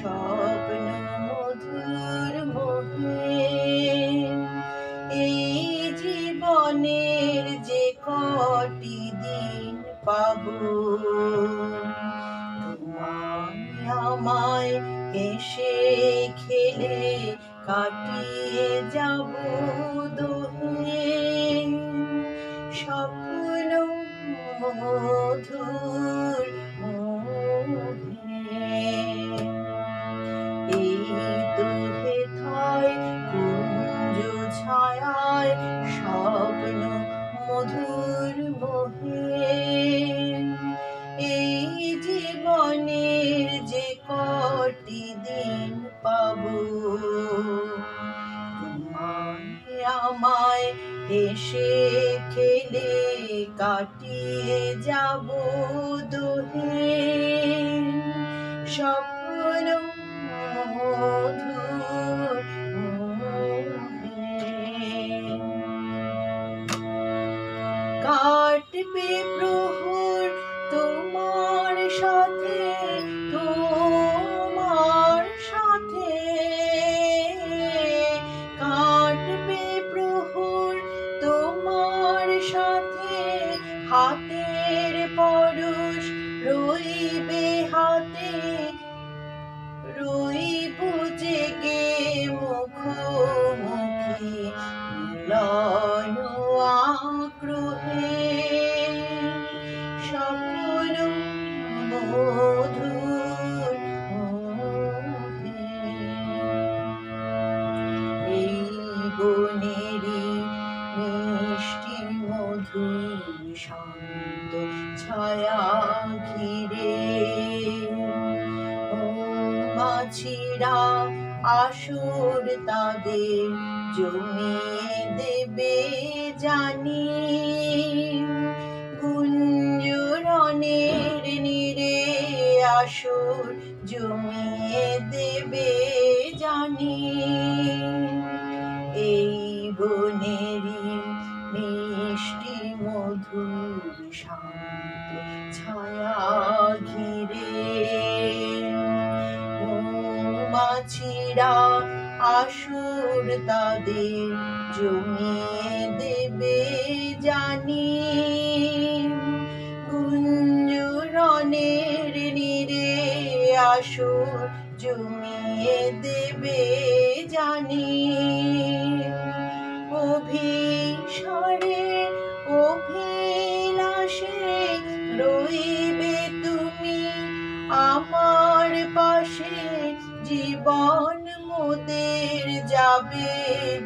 স্বপ্ন মধুর মোহে। এই জীবনের যে কটি দিন পাবো আমায় হেসে খেলে কাটিয়ে যাব দোহে। স্বপ্ন মধুর আমায় হেসে খেলে কাটিয়ে যাব দোহে। স্বপ্ন মধুর হাতের পরশ রইবে হাতে। রইব জেগে মুখোমুখি মিলন আগ্রহে। স্বপ্ন মধুর। এই বনেরই মিষ্টি মধুর ছায়া ঘিরে মাছিরা আসর তাদের জমিয়ে দেবে জানি। গুঞ্জরণের নীরে আসর জমিয়ে দেবে জানি। এই ছায়া ঘিরে। মাছিরা আসর তাদের জমিয়ে দেবে জানি। গুঞ্জরণের নীরে আসর জমিয়ে দেবে জানি। জীবন মোদের যাবে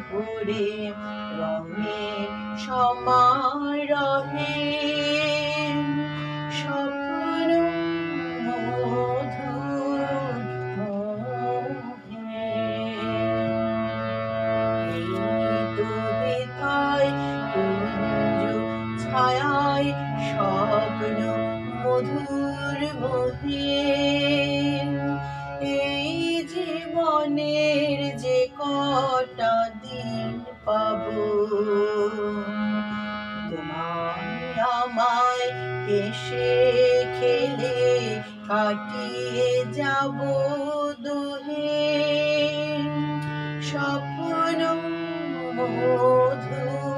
ভরে রঙের সমারহে। স্বপ্ন মধুর দুবিধায় ছায়ায় স্বপ্ন মধুর মোহে। কটা দিন পাবো? তোমায় আমায় এসে খেলে কাটিয়ে যাব দোহে। স্বপ্ন মোর